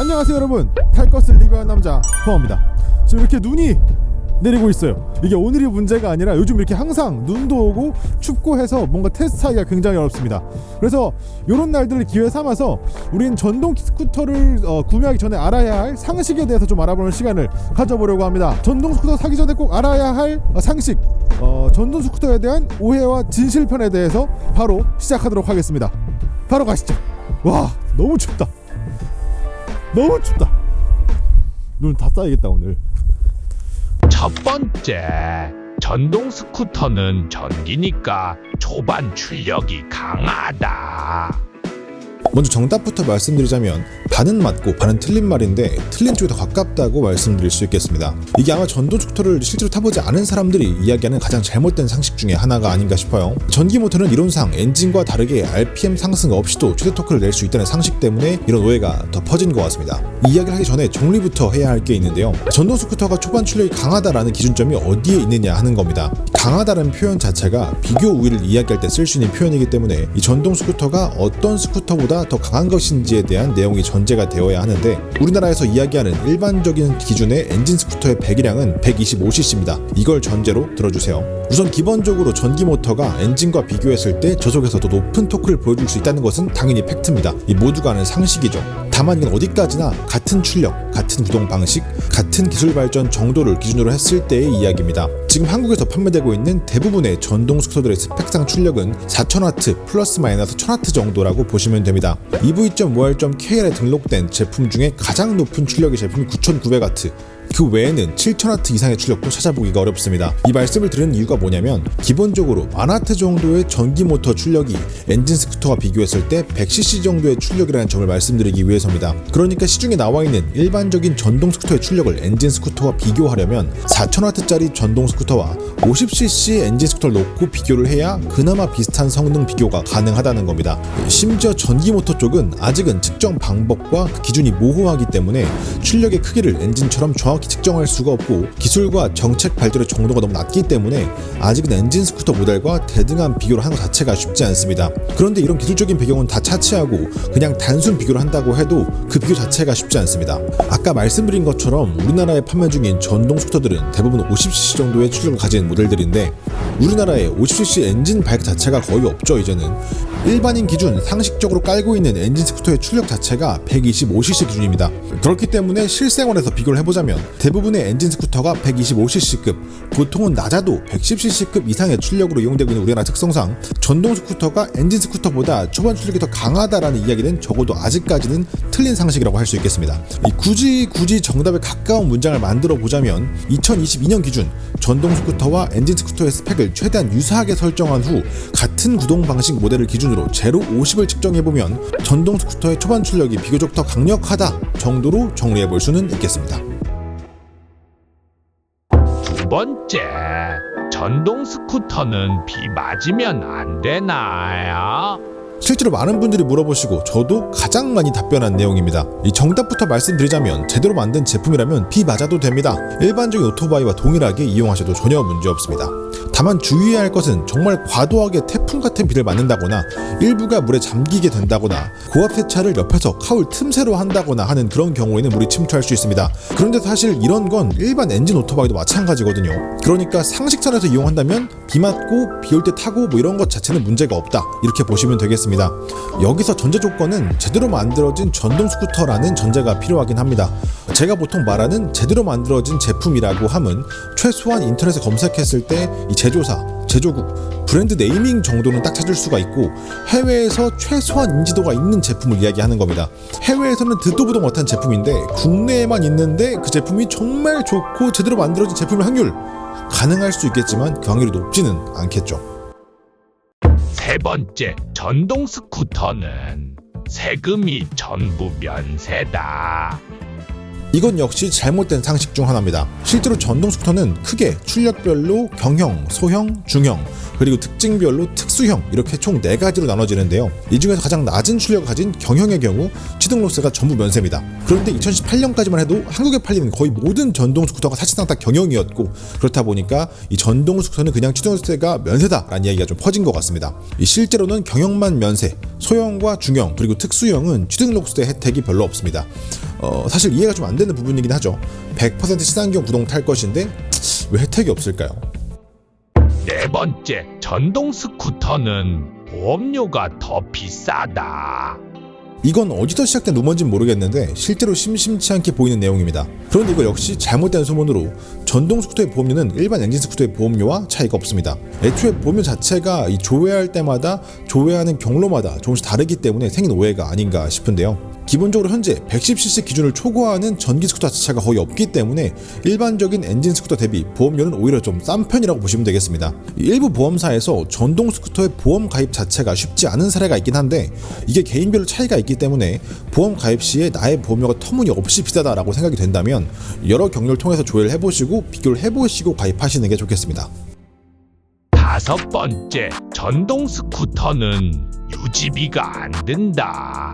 안녕하세요 여러분. 탈 것을 리뷰한 남자 포함입니다. 지금 이렇게 눈이 내리고 있어요. 이게 오늘이 문제가 아니라 요즘 이렇게 항상 눈도 오고 춥고 해서 뭔가 테스트하기가 굉장히 어렵습니다. 그래서 이런 날들을 기회 삼아서 우린 전동 스쿠터를 어, 구매하기 전에 알아야 할 상식에 대해서 좀 알아보는 시간을 가져보려고 합니다. 전동 스쿠터 사기 전에 꼭 알아야 할 어, 상식 어, 전동 스쿠터에 대한 오해와 진실편에 대해서 바로 시작하도록 하겠습니다. 바로 가시죠. 와 너무 춥다 너무 춥다. 눈 다 쌓이겠다 오늘. 첫 번째, 전동 스쿠터는 전기니까 초반 출력이 강하다. 먼저 정답부터 말씀드리자면 반은 맞고 반은 틀린 말인데 틀린 쪽이 더 가깝다고 말씀드릴 수 있겠습니다. 이게 아마 전동 스쿠터를 실제로 타보지 않은 사람들이 이야기하는 가장 잘못된 상식 중에 하나가 아닌가 싶어요. 전기 모터는 이론상 엔진과 다르게 RPM 상승 없이도 최대 토크를 낼 수 있다는 상식 때문에 이런 오해가 더 퍼진 것 같습니다. 이 이야기를 하기 전에 정리부터 해야 할 게 있는데요. 전동 스쿠터가 초반 출력이 강하다라는 기준점이 어디에 있느냐 하는 겁니다. 강하다는 표현 자체가 비교 우위를 이야기할 때 쓸 수 있는 표현이기 때문에 이 전동 스쿠터가 어떤 스쿠터보다 더 강한 것인지에 대한 내용이 전제 가 되어야 하는데 우리나라에서 이야기하는 일반적인 기준의 엔진 스쿠터의 배기량은 125cc입니다. 이걸 전제로 들어주세요. 우선 기본적으로 전기 모터가 엔진과 비교했을 때 저속에서 더 높은 토크를 보여줄 수 있다는 것은 당연히 팩트입니다. 이 모두가 아는 상식이죠. 다만 이건 어디까지나 같은 출력, 같은 구동 방식, 같은 기술 발전 정도를 기준으로 했을 때의 이야기입니다. 지금 한국에서 판매되고 있는 대부분의 전동 스쿠터들의 스펙상 출력은 4000W 플러스 마이너스 1000W 정도라고 보시면 됩니다. EV.5R.KL에 등록된 제품 중에 가장 높은 출력의 제품이 9900W, 그 외에는 7000W 이상의 출력도 찾아보기가 어렵습니다. 이 말씀을 드리는 이유가 뭐냐면 기본적으로 만와트 정도의 전기 모터 출력이 엔진 스쿠터와 비교했을 때 100cc 정도의 출력이라는 점을 말씀드리기 위해서입니다. 그러니까 시중에 나와 있는 일반적인 전동 스쿠터의 출력을 엔진 스쿠터와 비교하려면 4000W짜리 전동 스쿠터 와 50cc 엔진 스쿠터를 놓고 비교를 해야 그나마 비슷한 성능 비교가 가능하다는 겁니다. 심지어 전기 모터 쪽은 아직은 측정 방법과 그 기준이 모호하기 때문에 출력의 크기를 엔진처럼 정확히 측정할 수가 없고 기술과 정책 발전의 정도가 너무 낮기 때문에 아직은 엔진 스쿠터 모델과 대등한 비교를 하는 것 자체가 쉽지 않습니다. 그런데 이런 기술적인 배경은 다 차치하고 그냥 단순 비교를 한다고 해도 그 비교 자체가 쉽지 않습니다. 아까 말씀드린 것처럼 우리나라에 판매 중인 전동 스쿠터들은 대부분 50cc 정도의 출력을 가진 모델들인데 우리나라에 50cc 엔진 바이크 자체가 거의 없죠 이제는 일반인 기준 상식적으로 깔고 있는 엔진 스쿠터의 출력 자체가 125cc 기준입니다. 그렇기 때문에 실생활에서 비교를 해보자면 대부분의 엔진 스쿠터가 125cc급, 보통은 낮아도 110cc급 이상의 출력으로 이용되고 있는 우리나라 특성상 전동 스쿠터가 엔진 스쿠터보다 초반 출력이 더 강하다라는 이야기는 적어도 아직까지는 틀린 상식이라고 할 수 있겠습니다. 이 굳이 굳이 정답에 가까운 문장을 만들어 보자면 2022년 기준 전동 스쿠터와 엔진 스쿠터의 스펙을 최대한 유사하게 설정한 후 같은 구동 방식 모델을 기준으로 제로 50을 측정해 보면 전동 스쿠터의 초반 출력이 비교적 더 강력하다 정도로 정리해 볼 수는 있겠습니다. 두 번째, 전동 스쿠터는 비 맞으면 안 되나요? 실제로 많은 분들이 물어보시고 저도 가장 많이 답변한 내용입니다. 이 정답부터 말씀드리자면 제대로 만든 제품이라면 비 맞아도 됩니다. 일반적인 오토바이와 동일하게 이용하셔도 전혀 문제 없습니다. 다만 주의해야 할 것은 정말 과도하게 태풍 같은 비를 맞는다거나 일부가 물에 잠기게 된다거나 고압 세차를 옆에서 카울 틈새로 한다거나 하는 그런 경우에는 물이 침투할 수 있습니다. 그런데 사실 이런 건 일반 엔진 오토바이도 마찬가지거든요. 그러니까 상식선에서 이용한다면 비 맞고 비 올 때 타고 뭐 이런 것 자체는 문제가 없다 이렇게 보시면 되겠습니다. 여기서 전제 조건은 제대로 만들어진 전동 스쿠터라는 전제가 필요하긴 합니다. 제가 보통 말하는 제대로 만들어진 제품이라고 함은 최소한 인터넷에 검색했을 때이 제조사, 제조국, 브랜드 네이밍 정도는 딱 찾을 수가 있고 해외에서 최소한 인지도가 있는 제품을 이야기하는 겁니다. 해외에서는 듣도 보도 못한 제품인데 국내에만 있는데 그 제품이 정말 좋고 제대로 만들어진 제품일 확률 가능할 수 있겠지만 그 확률이 높지는 않겠죠. 세 번째, 전동 스쿠터는 세금이 전부 면세다. 이건 역시 잘못된 상식 중 하나입니다. 실제로 전동 스쿠터는 크게 출력별로 경형, 소형, 중형, 그리고 특징별로 특수형 이렇게 총 4가지로 나눠지는데요. 이 중에서 가장 낮은 출력을 가진 경형의 경우 취등록세가 전부 면세입니다. 그런데 2018년까지만 해도 한국에 팔리는 거의 모든 전동 스쿠터가 사실상 다 경형이었고 그렇다 보니까 이 전동 스쿠터는 그냥 취등록세가 면세다라는 이야기가 좀 퍼진 것 같습니다. 이 실제로는 경형만 면세, 소형과 중형 그리고 특수형은 취등록세 혜택이 별로 없습니다. 어, 사실 이해가 좀 안 되는 부분이긴 하죠. 100% 친환경 구동 탈 것인데 왜 혜택이 없을까요? 네 번째, 전동 스쿠터는 보험료가 더 비싸다. 이건 어디서 시작된 루머인지는 모르겠는데 실제로 심심치 않게 보이는 내용입니다. 그런데 이거 역시 잘못된 소문으로 전동 스쿠터의 보험료는 일반 엔진 스쿠터의 보험료와 차이가 없습니다. 애초에 보험료 자체가 이 조회할 때마다 조회하는 경로마다 조금씩 다르기 때문에 생긴 오해가 아닌가 싶은데요. 기본적으로 현재 110cc 기준을 초과하는 전기 스쿠터 자체가 거의 없기 때문에 일반적인 엔진 스쿠터 대비 보험료는 오히려 좀 싼 편이라고 보시면 되겠습니다. 일부 보험사에서 전동 스쿠터의 보험 가입 자체가 쉽지 않은 사례가 있긴 한데 이게 개인별로 차이가 있기 때문에 보험 가입 시에 나의 보험료가 터무니없이 비싸다라고 생각이 된다면 여러 경로를 통해서 조회를 해보시고 비교를 해보시고 가입하시는 게 좋겠습니다. 다섯 번째, 전동 스쿠터는 유지비가 안 든다.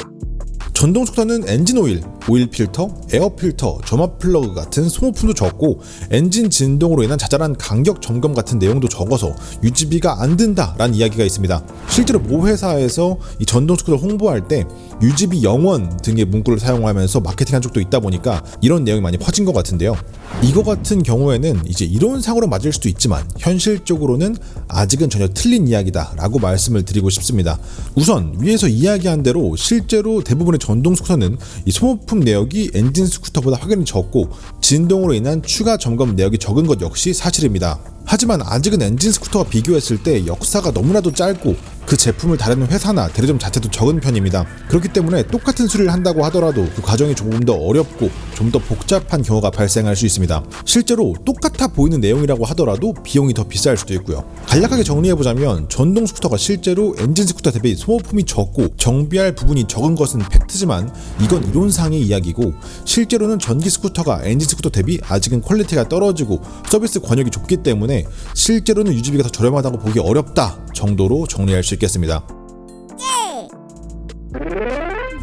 전동 스쿠터는 엔진 오일, 오일 필터, 에어 필터, 점화 플러그 같은 소모품도 적고 엔진 진동으로 인한 자잘한 간격 점검 같은 내용도 적어서 유지비가 안 든다라는 이야기가 있습니다. 실제로 모 회사에서 이 전동 스쿠터 홍보할 때 유지비 0원 등의 문구를 사용하면서 마케팅한 적도 있다 보니까 이런 내용이 많이 퍼진 것 같은데요. 이거 같은 경우에는 이제 이론상으로 맞을 수도 있지만 현실적으로는 아직은 전혀 틀린 이야기다라고 말씀을 드리고 싶습니다. 우선 위에서 이야기한 대로 실제로 대부분의 전동 스쿠터는 이 소모품 내역이 엔진 스쿠터보다 확연히 적고 진동으로 인한 추가 점검 내역이 적은 것 역시 사실입니다. 하지만 아직은 엔진 스쿠터와 비교했을 때 역사가 너무나도 짧고 그 제품을 다루는 회사나 대리점 자체도 적은 편입니다. 그렇기 때문에 똑같은 수리를 한다고 하더라도 그 과정이 조금 더 어렵고 좀 더 복잡한 경우가 발생할 수 있습니다. 실제로 똑같아 보이는 내용이라고 하더라도 비용이 더 비쌀 수도 있고요. 간략하게 정리해보자면 전동 스쿠터가 실제로 엔진 스쿠터 대비 소모품이 적고 정비할 부분이 적은 것은 팩트지만 이건 이론상의 이야기고 실제로는 전기 스쿠터가 엔진 스쿠터 대비 아직은 퀄리티가 떨어지고 서비스 권역이 좁기 때문에 실제로는 유지비가 더 저렴하다고 보기 어렵다 정도로 정리할 수 있겠습니다.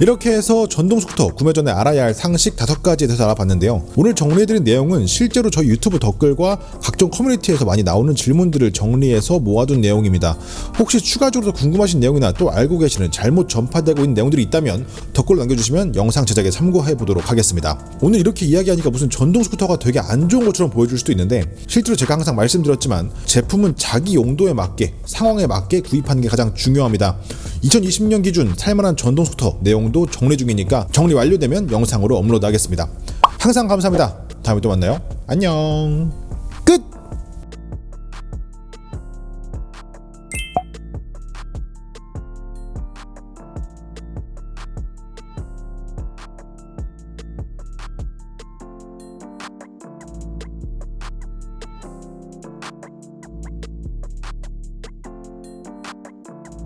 이렇게 해서 전동 스쿠터 구매 전에 알아야 할 상식 다섯 가지에 대해서 알아봤는데요. 오늘 정리해드린 내용은 실제로 저희 유튜브 댓글과 각종 커뮤니티에서 많이 나오는 질문들을 정리해서 모아둔 내용입니다. 혹시 추가적으로 더 궁금하신 내용이나 또 알고 계시는 잘못 전파되고 있는 내용들이 있다면 댓글 남겨주시면 영상 제작에 참고해 보도록 하겠습니다. 오늘 이렇게 이야기하니까 무슨 전동 스쿠터가 되게 안 좋은 것처럼 보여줄 수도 있는데 실제로 제가 항상 말씀드렸지만 제품은 자기 용도에 맞게 상황에 맞게 구입하는 게 가장 중요합니다. 2020년 기준 살만한 전동 스쿠터 내용도 정리 중이니까 정리 완료되면 영상으로 업로드하겠습니다. 항상 감사합니다. 다음에 또 만나요. 안녕. 끝.